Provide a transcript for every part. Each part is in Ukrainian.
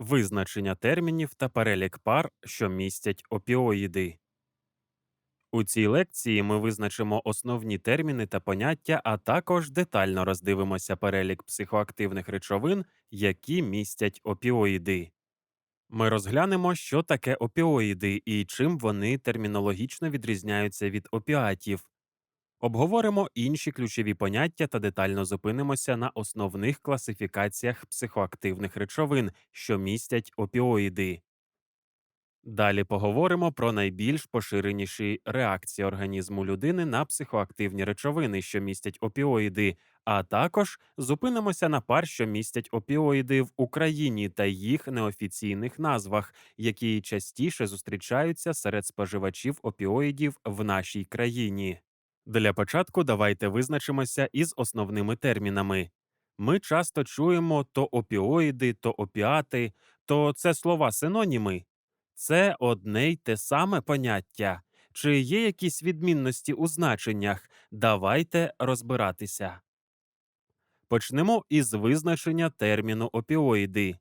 Визначення термінів та перелік пар, що містять опіоїди. У цій лекції ми визначимо основні терміни та поняття, а також детально роздивимося перелік психоактивних речовин, які містять опіоїди. Ми розглянемо, що таке опіоїди і чим вони термінологічно відрізняються від опіатів. Обговоримо інші ключові поняття та детально зупинимося на основних класифікаціях психоактивних речовин, що містять опіоїди. Далі поговоримо про найбільш поширеніші реакції організму людини на психоактивні речовини, що містять опіоїди, а також зупинимося на пар, що містять опіоїди в Україні та їх неофіційних назвах, які частіше зустрічаються серед споживачів опіоїдів в нашій країні. Для початку давайте визначимося із основними термінами. Ми часто чуємо то опіоїди, то опіати, то це слова синоніми. Це одне й те саме поняття. Чи є якісь відмінності у значеннях? Давайте розбиратися. Почнемо із визначення терміну опіоїди.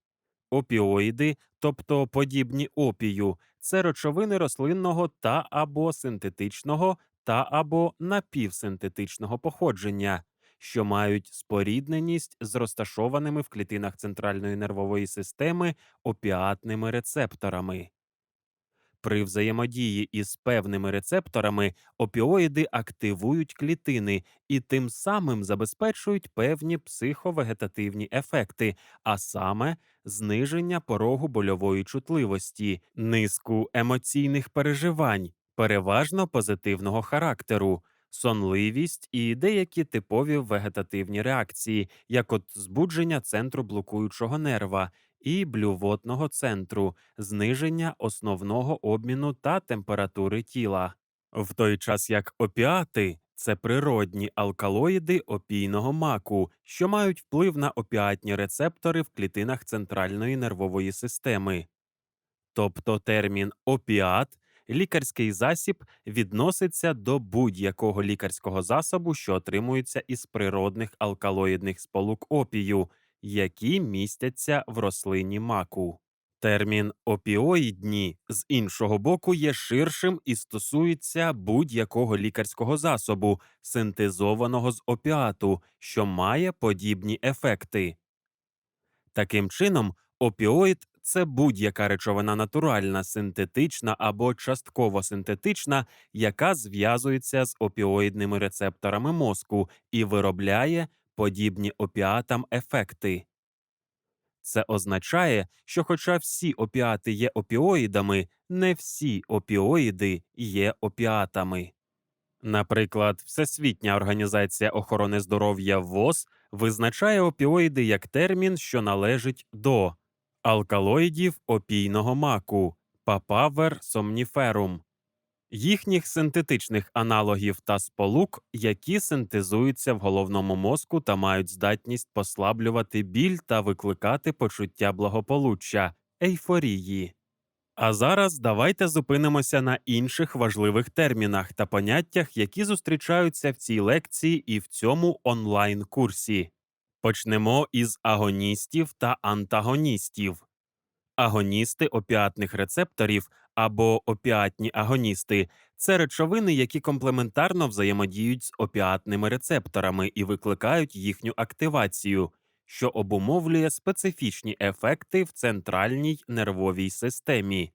Опіоїди, тобто подібні опію, це речовини рослинного та або синтетичного та або напівсинтетичного походження, що мають спорідненість з розташованими в клітинах центральної нервової системи опіатними рецепторами. При взаємодії із певними рецепторами опіоїди активують клітини і тим самим забезпечують певні психовегетативні ефекти, а саме зниження порогу больової чутливості, низку емоційних переживань, переважно позитивного характеру, сонливість і деякі типові вегетативні реакції, як от збудження центру блокуючого нерва і блювотного центру, зниження основного обміну та температури тіла. В той час як опіати це природні алкалоїди опійного маку, що мають вплив на опіатні рецептори в клітинах центральної нервової системи. Тобто термін опіат лікарський засіб відноситься до будь-якого лікарського засобу, що отримується із природних алкалоїдних сполук опію, які містяться в рослині маку. Термін опіоїдні з іншого боку є ширшим і стосується будь-якого лікарського засобу, синтезованого з опіату, що має подібні ефекти. Таким чином, опіоїд це будь-яка речовина натуральна, синтетична або частково синтетична, яка зв'язується з опіоїдними рецепторами мозку і виробляє подібні опіатам ефекти. Це означає, що, хоча всі опіати є опіоїдами, не всі опіоїди є опіатами. Наприклад, Всесвітня організація охорони здоров'я ВОЗ визначає опіоїди як термін, що належить до алкалоїдів опійного маку папавер сомніферум, їхніх синтетичних аналогів та сполук, які синтезуються в головному мозку та мають здатність послаблювати біль та викликати почуття благополуччя, ейфорії. А зараз давайте зупинимося на інших важливих термінах та поняттях, які зустрічаються в цій лекції і в цьому онлайн курсі. Почнемо із агоністів та антагоністів. Агоністи опіатних рецепторів або опіатні агоністи це речовини, які комплементарно взаємодіють з опіатними рецепторами і викликають їхню активацію, що обумовлює специфічні ефекти в центральній нервовій системі.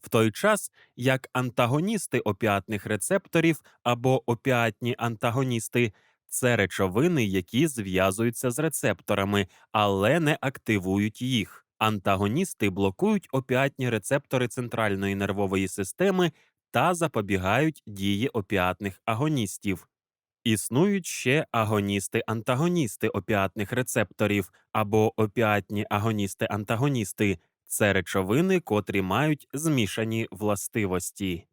В той час як антагоністи опіатних рецепторів або опіатні антагоністи це речовини, які зв'язуються з рецепторами, але не активують їх. Антагоністи блокують опіатні рецептори центральної нервової системи та запобігають дії опіатних агоністів. Існують ще агоністи-антагоністи опіатних рецепторів або опіатні агоністи-антагоністи це речовини, котрі мають змішані властивості.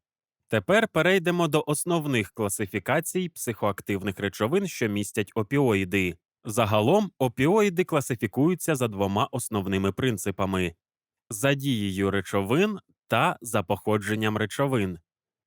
Тепер перейдемо до основних класифікацій психоактивних речовин, що містять опіоїди. Загалом опіоїди класифікуються за двома основними принципами за дією речовин та за походженням речовин.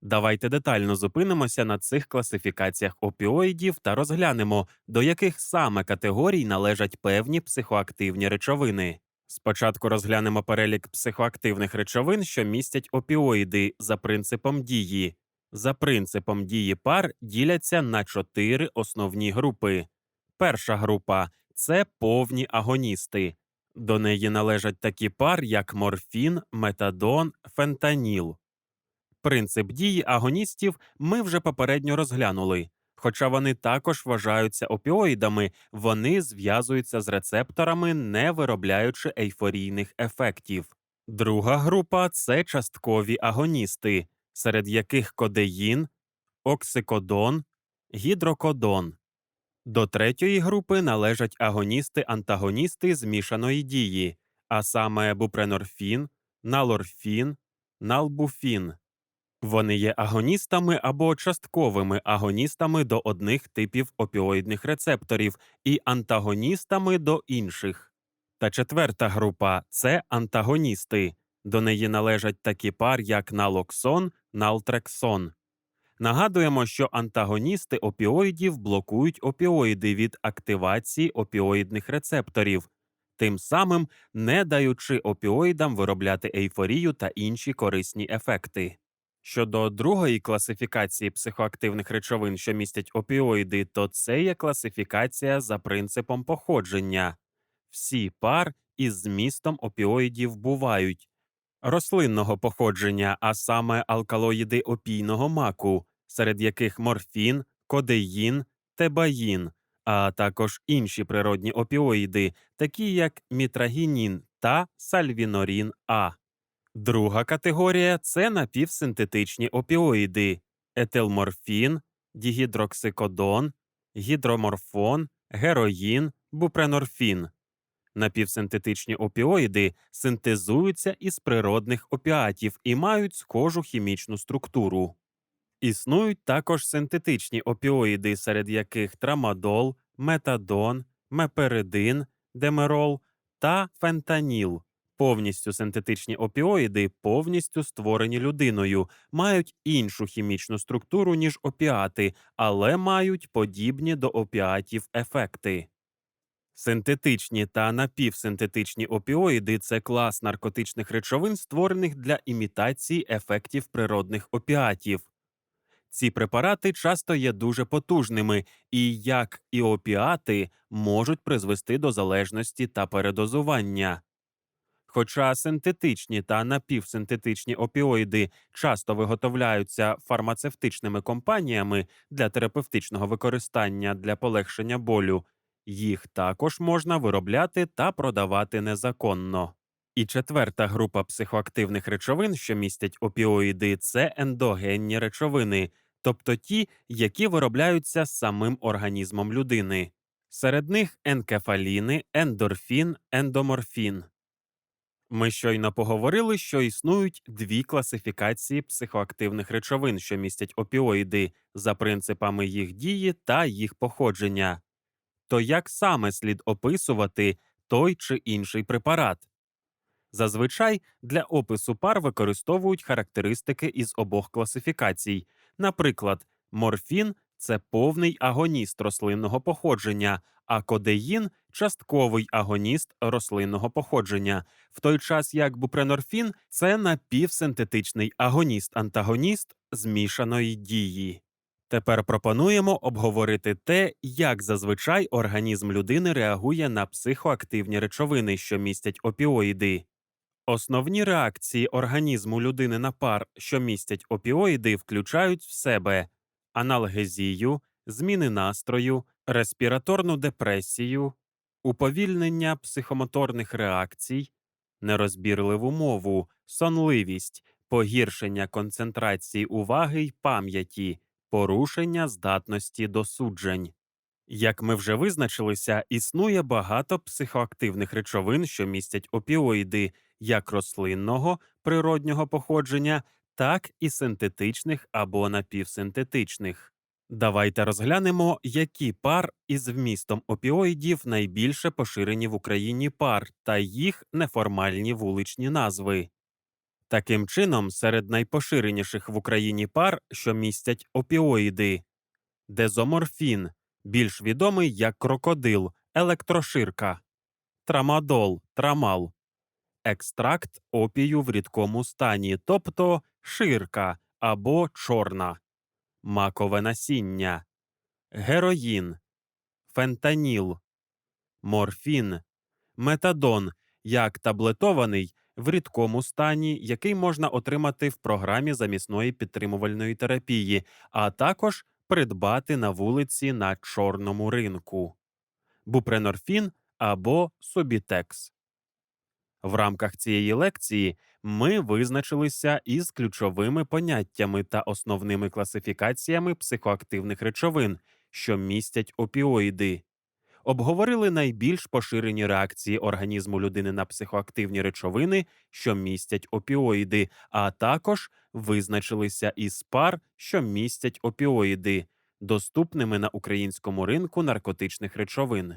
Давайте детально зупинимося на цих класифікаціях опіоїдів та розглянемо, до яких саме категорій належать певні психоактивні речовини. Спочатку розглянемо перелік психоактивних речовин, що містять опіоїди за принципом дії. За принципом дії пар діляться на чотири основні групи. Перша група це повні агоністи. До неї належать такі пар, як морфін, метадон, фентаніл. Принцип дії агоністів ми вже попередньо розглянули. Хоча вони також вважаються опіоїдами, вони зв'язуються з рецепторами, не виробляючи ейфорійних ефектів. Друга група це часткові агоністи, серед яких кодеїн, оксикодон, гідрокодон. До третьої групи належать агоністи-антагоністи змішаної дії, а саме бупренорфін, налорфін, налбуфін. Вони є агоністами або частковими агоністами до одних типів опіоїдних рецепторів і антагоністами до інших. Та четверта група це антагоністи. До неї належать такі пар, як налоксон, налтрексон. Нагадуємо, що антагоністи опіоїдів блокують опіоїди від активації опіоїдних рецепторів, тим самим не даючи опіоїдам виробляти ейфорію та інші корисні ефекти. Щодо другої класифікації психоактивних речовин, що містять опіоїди, то це є класифікація за принципом походження. Всі пар із змістом опіоїдів бувають рослинного походження, а саме алкалоїди опійного маку, серед яких морфін, кодеїн, тебаїн, а також інші природні опіоїди, такі як мітрагінін та сальвінорін А. Друга категорія це напівсинтетичні опіоїди: етилморфін, дігідроксикодон, гідроморфон, героїн, бупренорфін. Напівсинтетичні опіоїди синтезуються із природних опіатів і мають схожу хімічну структуру. Існують також синтетичні опіоїди, серед яких трамадол, метадон, меперидин, демерол та фентаніл. Повністю синтетичні опіоїди повністю створені людиною, мають іншу хімічну структуру, ніж опіати, але мають подібні до опіатів ефекти. Синтетичні та напівсинтетичні опіоїди це клас наркотичних речовин, створених для імітації ефектів природних опіатів. Ці препарати часто є дуже потужними і, як і опіати, можуть призвести до залежності та передозування. Хоча синтетичні та напівсинтетичні опіоїди часто виготовляються фармацевтичними компаніями для терапевтичного використання для полегшення болю, їх також можна виробляти та продавати незаконно. І четверта група психоактивних речовин, що містять опіоїди, це ендогенні речовини, тобто ті, які виробляються самим організмом людини. Серед них енкефаліни, ендорфін, ендоморфін. Ми щойно поговорили, що існують дві класифікації психоактивних речовин, що містять опіоїди, за принципами їх дії та їх походження. То як саме слід описувати той чи інший препарат? Зазвичай для опису пар використовують характеристики із обох класифікацій. Наприклад, морфін це повний агоніст рослинного походження, а кодеїн частковий агоніст рослинного походження, в той час як бупренорфін це напівсинтетичний агоніст-антагоніст змішаної дії. Тепер пропонуємо обговорити те, як зазвичай організм людини реагує на психоактивні речовини, що містять опіоїди. Основні реакції організму людини на пар, що містять опіоїди, включають в себе аналгезію, зміни настрою, респіраторну депресію, уповільнення психомоторних реакцій, нерозбірливу мову, сонливість, погіршення концентрації уваги й пам'яті, порушення здатності до суджень. Як ми вже визначилися, існує багато психоактивних речовин, що містять опіоїди як рослинного природнього походження, так і синтетичних або напівсинтетичних. Давайте розглянемо, які пар із вмістом опіоїдів найбільше поширені в Україні пар та їх неформальні вуличні назви. Таким чином, серед найпоширеніших в Україні пар, що містять опіоїди, дезоморфін, більш відомий як крокодил, електроширка, трамадол, трамал, екстракт опію в рідкому стані, тобто ширка або чорна, макове насіння, героїн, фентаніл, морфін, метадон як таблетований в рідкому стані, який можна отримати в програмі замісної підтримувальної терапії, а також придбати на вулиці на чорному ринку, бупренорфін або Собітекс. В рамках цієї лекції ми визначилися із ключовими поняттями та основними класифікаціями психоактивних речовин, що містять опіоїди, обговорили найбільш поширені реакції організму людини на психоактивні речовини, що містять опіоїди, а також визначилися із пар, що містять опіоїди, доступними на українському ринку наркотичних речовин.